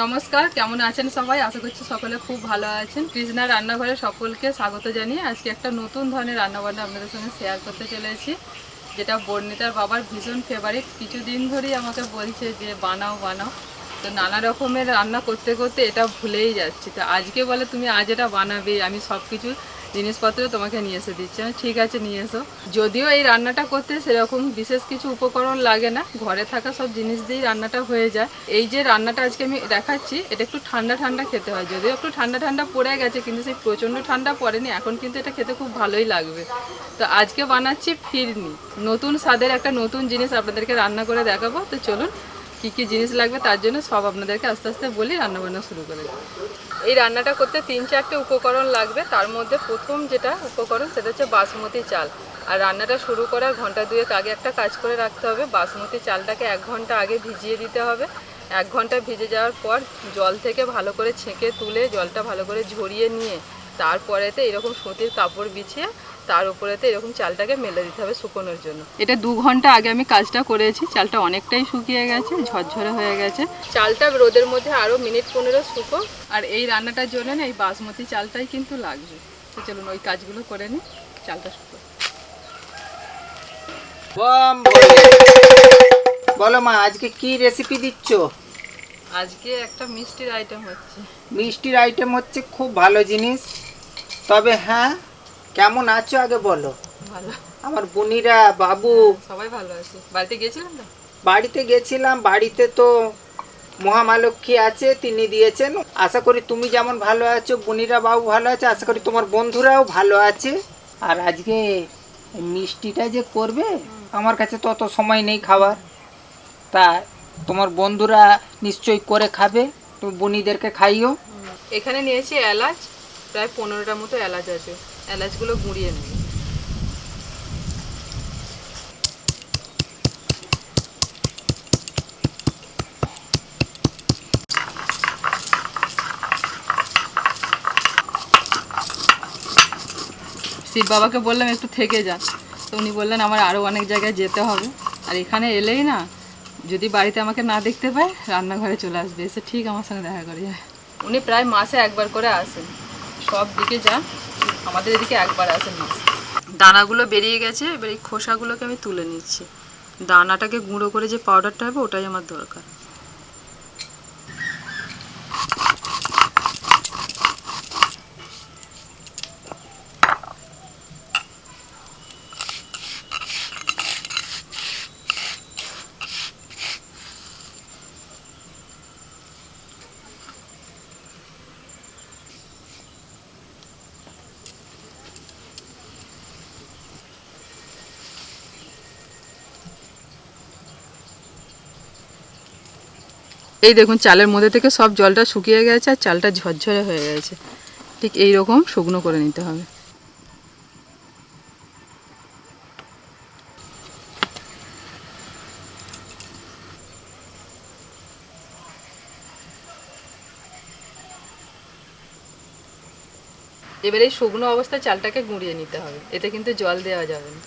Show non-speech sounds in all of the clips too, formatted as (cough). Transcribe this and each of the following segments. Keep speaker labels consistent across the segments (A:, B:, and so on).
A: নমস্কার, কেমন আছেন সবাই? আশা করছি সকলে খুব ভালো আছেন। কৃষ্ণা রান্নাঘরে সকলকে স্বাগত জানিয়ে আজকে একটা নতুন ধরনের রান্নাবান্না আপনাদের সঙ্গে শেয়ার করতে চলেছি, যেটা বর্ণিতার বাবার ভীষণ ফেভারিট কিছুদিন ধরেই আমাকে বলছে যে, বানাও বানাও। তো নানা রকমের রান্না করতে করতে এটা ভুলেই যাচ্ছি। তো আজকে বলে, তুমি আজ এটা বানাবে, আমি সব কিছু জিনিসপত্র তোমাকে নিয়ে এসে দিচ্ছে। ঠিক আছে, নিয়ে এসো। যদিও এই রান্নাটা করতে সেরকম বিশেষ কিছু উপকরণ লাগে না, ঘরে থাকা সব জিনিস দিয়েই রান্নাটা হয়ে যায়। এই যে রান্নাটা আজকে আমি দেখাচ্ছি, এটা একটু ঠান্ডা ঠান্ডা খেতে হয়, যদিও একটু ঠান্ডা ঠান্ডা পড়ে গেছে, কিন্তু সেই প্রচণ্ড ঠান্ডা পড়েনি, এখন কিন্তু এটা খেতে খুব ভালোই লাগবে। তো আজকে বানাচ্ছি ফিরনি, নতুন স্বাদের একটা নতুন জিনিস আপনাদেরকে রান্না করে দেখাবো। তো চলুন কী কী জিনিস লাগবে তার জন্য সব আপনাদেরকে আস্তে আস্তে বলি রান্নাবান্না শুরু করে। এই রান্নাটা করতে তিন চারটে উপকরণ লাগবে। তার মধ্যে প্রথম যেটা উপকরণ সেটা হচ্ছে বাসমতি চাল। আর রান্নাটা শুরু করার ঘণ্টা দুয়েক আগে একটা কাজ করে রাখতে হবে। বাসমতি চালটাকে এক ঘণ্টা আগে ভিজিয়ে দিতে হবে। এক ঘণ্টা ভিজে যাওয়ার পর জল থেকে ভালো করে ছেঁকে তুলে জলটা ভালো করে ঝরিয়ে নিয়ে তারপরেতে এরকম সুতির কাপড় বিছিয়ে তার উপরেতে এরকম চালটাকে মেলে দিতে হবে শুকোনোর জন্য। এটা দু ঘণ্টা আগে আমি কাজটা করেছি চালটা অনেকটাই শুকিয়ে গেছে ঝরঝরে হয়ে গেছে। চালটা রোদের মধ্যে আরও মিনিট পনেরো শুকো। আর এই রান্নাটার জন্য না এই বাসমতি চালটাই কিন্তু লাগবে। তো চলুন ওই কাজগুলো করে নিই চালটা শুকো।
B: বলো। মা আজকে কি রেসিপি দিচ্ছ?
A: আজকে একটা মিষ্টির আইটেম হচ্ছে।
B: মিষ্টির আইটেম হচ্ছে খুব ভালো জিনিস। তবে হ্যাঁ কেমন আছো আগে বলো?
A: ভালো।
B: আমার বোনিরা বাবু।
A: সবাই ভালো আছে। বাড়িতে গিয়েছিলেন তো?
B: বাড়িতে গেছিলাম। বাড়িতে তো মহামালক্ষী আছে তিনি দিয়েছেন। আশা করি তুমি যেমন ভালো আছো বোনিরা বাবু ভালো আছে। আশা করি তোমার বন্ধুরাও ভালো আছে। আর আজকে মিষ্টিটা যে করবে আমার কাছে তো অত সময় নেই খাবার তা তোমার বন্ধুরা নিশ্চয়ই করে খাবে তুমি বনিদেরকে খাইও।
A: এখানে নিয়েছি এলাচ প্রায় পনেরোটার মতো এলাচ আছে। এলাচগুলো গুঁড়িয়ে নেব। শিব বাবাকে বললাম, একটু থেকে যান তো উনি বললেন, আমার আরও অনেক জায়গায় যেতে হবে। আর এখানে এলেই না, যদি বাড়িতে আমাকে না দেখতে পায়, রান্নাঘরে চলে আসবে। এসে ঠিক আমার সঙ্গে দেখা করে যায়। উনি প্রায় মাসে একবার করে আসেন। সব দিকে যান। আমাদের এদিকে একবার আসেন মাছ। দানাগুলো বেরিয়ে গেছে, এবার এই খোসাগুলোকে আমি তুলে নিচ্ছি। দানাটাকে গুঁড়ো করে যে পাউডারটা হবে, ওটাই আমার দরকার। এই দেখুন, চালের মধ্যে থেকে সব জলটা শুকিয়ে গেছে আর চালটা ঝরঝরে হয়ে গেছে। ঠিক এই রকম শুকনো করে নিতে হবে। এবার এই শুকনো অবস্থায় চালটাকে গুঁড়িয়ে নিতে হবে। এতে কিন্তু জল দেওয়া যাবে না।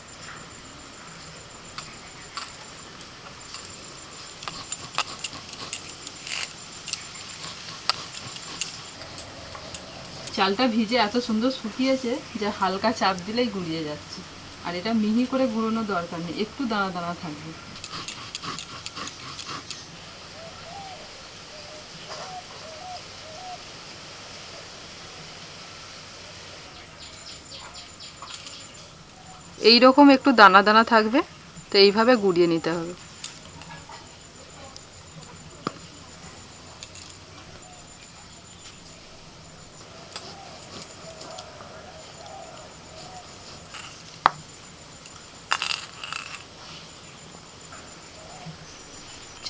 A: চালটা ভিজে এত সুন্দর শুকিয়েছে যে হালকা চাপ দিলেই গুঁড়িয়ে যাচ্ছে। আর এটা মিহি করে গুঁড়োনোর দরকার নেই, একটু দানা দানা থাকবে। এই রকম একটু দানা দানা থাকবে, তো এইভাবে গুঁড়িয়ে নিতে হবে।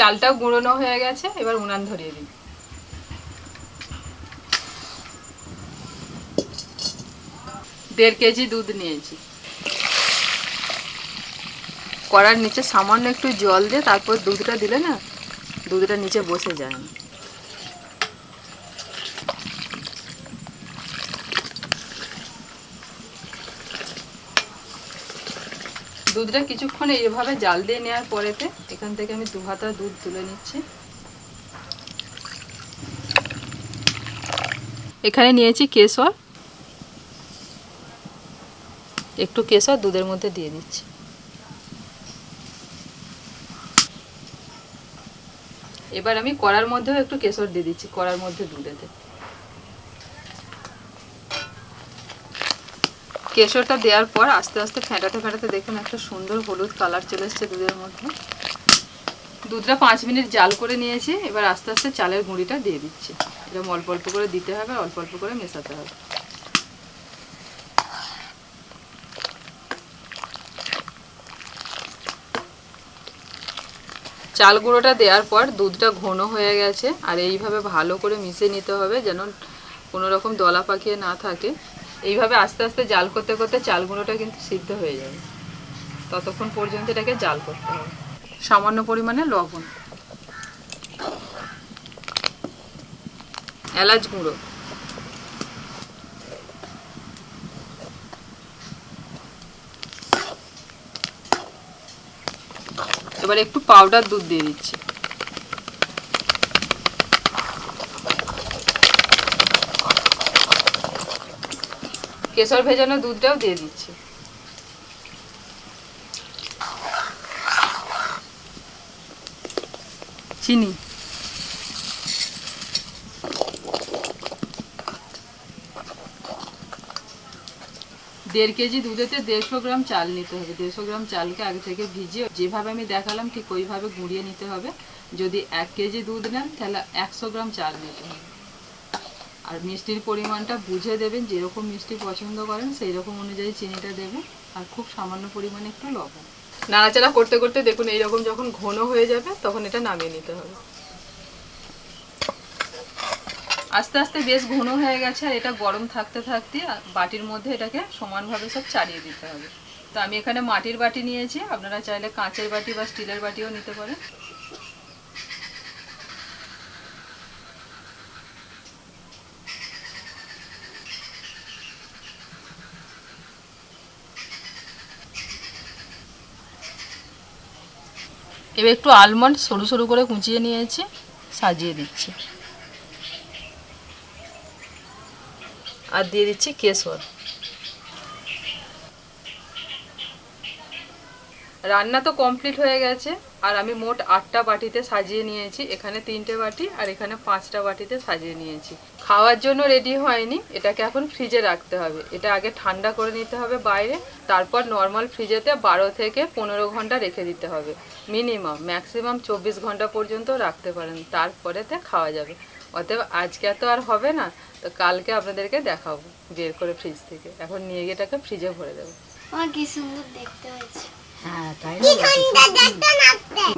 A: চালটাও গুঁড়োনো হয়ে গেছে, এবার উনান ধরিয়ে দিই। দেড় কেজি দুধ নিয়েছি। কড়ার নিচে সামান্য একটু জল দিয়ে তারপর দুধটা দিলে না, দুধটা নিচে বসে যায় না। দুধটা কিছুক্ষণ এইভাবে জাল দিয়ে নেওয়ার পরেতে এখান থেকে আমি দু হাতা দুধ তুলে নিচ্ছি। এখানে নিয়েছি কেশর। একটু কেশর দুধের মধ্যে দিয়ে দিচ্ছি। এবার আমি কড়ার মধ্যেও একটু কেশর দিয়ে দিচ্ছি, কড়ার মধ্যে দুধেতে। কেশরটা দেওয়ার পর আস্তে আস্তে ফেটাতে ফেটাতে দেখুন একটা সুন্দর হলুদ কালার চলে এসছে দুধের মধ্যে। দুধটা পাঁচ মিনিট জাল করে নিয়েছি, এবার আস্তে আস্তে চালের গুঁড়িটা দিয়ে দিচ্ছি। এরকম অল্প অল্প করে দিতে হবে, অল্প অল্প করে মেশাতে হবে। চাল গুঁড়োটা দেওয়ার পর দুধটা ঘন হয়ে গেছে, আর এইভাবে ভালো করে মিশে নিতে হবে যেন কোনো রকম দলা পাকিয়ে না থাকে। এইভাবে আস্তে আস্তে জাল করতে করতে চাল গুঁড়োটা কিন্তু সিদ্ধ হয়ে যাবে। ততক্ষণ পর্যন্ত এটাকে জাল করতে হবে। সামান্য পরিমাণে লবণ। এলাচ গুঁড়ো। এবার একটু পাউডার দুধ দিয়ে দিচ্ছি। কেশর ভেজানো দুধটাও দিয়ে দিচ্ছি। চিনি। দেড় কেজি দুধেতে দেড়শো গ্রাম চাল নিতে হবে। দেড়শো গ্রাম চালকে আগে থেকে ভিজিয়ে যেভাবে আমি দেখালাম ঠিক ওইভাবে গুঁড়িয়ে নিতে হবে। যদি এক কেজি দুধ নেন তাহলে একশো গ্রাম চাল নিতে হবে। আর মিষ্টির পরিমাণটা বুঝে দেবেন যেরকম মিষ্টি পছন্দ করেন সেই রকম অনুযায়ী চিনিটা দেবেন আর খুব সামান্য পরিমাণে একটু লবণ। নাড়াচাড়া করতে করতে দেখুন এইরকম যখন ঘন হয়ে যাবে তখন এটা নামিয়ে নিতে হবে। আস্তে আস্তে বেশ ঘন হয়ে গেছে আর এটা গরম থাকতে থাকতে বাটির মধ্যে এটাকে সমানভাবে সব চাড়িয়ে দিতে হবে। তো আমি এখানে মাটির বাটি নিয়েছি আপনারা চাইলে কাঁচের বাটি বা স্টিলের বাটিও নিতে পারেন। এবার একটু আলমন্ড সরু সরু করে কুচিয়ে নিয়েছি সাজিয়ে দিচ্ছি। আর দিয়ে দিচ্ছি কেশর। রান্না তো কমপ্লিট হয়ে গেছে, আর আমি মোট আটটা বাটিতে সাজিয়ে নিয়েছি। এখানে তিনটে বাটি আর এখানে পাঁচটা বাটিতে সাজিয়ে নিয়েছি। খাওয়ার জন্য রেডি হয়নি, এটাকে এখন ফ্রিজে রাখতে হবে। এটা আগে ঠান্ডা করে নিতে হবে বাইরে, তারপর নর্মাল ফ্রিজেতে বারো থেকে পনেরো ঘণ্টা রেখে দিতে হবে। মিনিমাম ম্যাক্সিমাম চব্বিশ ঘণ্টা পর্যন্ত রাখতে পারেন, তারপরেতে খাওয়া যাবে। অতএব আজকে তো আর হবে না, তো কালকে আপনাদেরকে দেখাবো, বের করে ফ্রিজ থেকে। এখন নিয়ে গিয়ে এটাকে ফ্রিজে ভরে দেবো।
C: কি সুন্দর দেখতে হয়েছে।
D: হ্যাঁ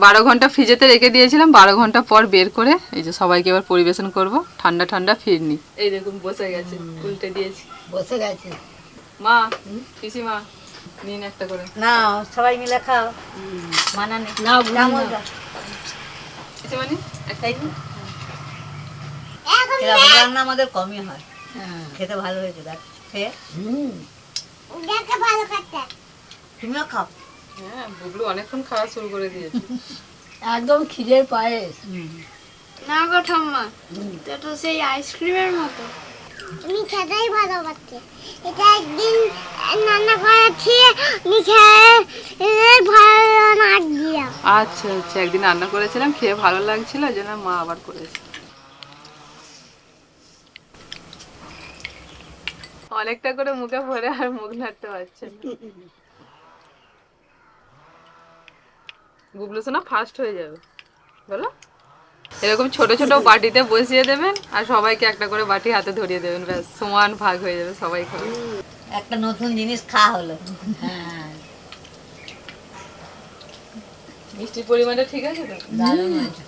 A: বারো ঘণ্টা ফ্রিজেতে রেখে দিয়েছিলাম বারো ঘণ্টা পর বের করে এই যে সবাইকে এবার পরিবেশন করব ঠান্ডা ঠান্ডা ফিরনি। এই দেখুন বসে গেছে উল্টে দিয়েছি।
D: বসে গেছে।
A: মা পিসিমা নিন একটা করে।
D: না সবাই মিলে খাও। মানা নেই। না কেমন?
A: পিসিমা নিন
D: তাই রান্না আমাদের কমই হয়। খেতে ভালো হয়েছে দেখ। খেয়ে।
C: দেখে ভালো কাটতে
D: তুমিও খাও।
A: হ্যাঁ বুবলু অনেকক্ষণ খাওয়া শুরু করে দিয়েছে। (laughs)
E: একদম খিদের পায়েস।
C: না গো ঠাম্মা এটা তো সেই আইসক্রিমের মতো।
F: আমি খেতেই ভালোবাসি এটা একদিন রান্না করেছি আমি খেয়ে ভালো না
A: আচ্ছা আচ্ছা একদিন রান্না করেছিলাম খেয়ে ভালো লাগছিল ওই জন্য মা আবার করেছে। অনেকটা করে মুখে ভরে আর মুখ নাড়তে পারছে না। গুবলু সোনা ফাস্ট হয়ে যাবে। বলো? এরকম ছোট ছোট বাটিতে বসিয়ে দেবেন আর সবাইকে একটা করে বাটি হাতে ধরিয়ে দেবেন ব্যাস সমান ভাগ হয়ে যাবে সবাই খাবে
D: একটা নতুন জিনিস খাওয়া হলো। হ্যাঁ।
A: মিষ্টির পরিমাণটা ঠিক আছে তো?
D: দারুণ হয়েছে।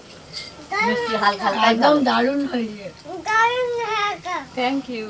D: মিষ্টি হালকা হালকা
E: একদম দারুণ হয়েছে।
F: দারুণ হয়েছে।
A: Thank you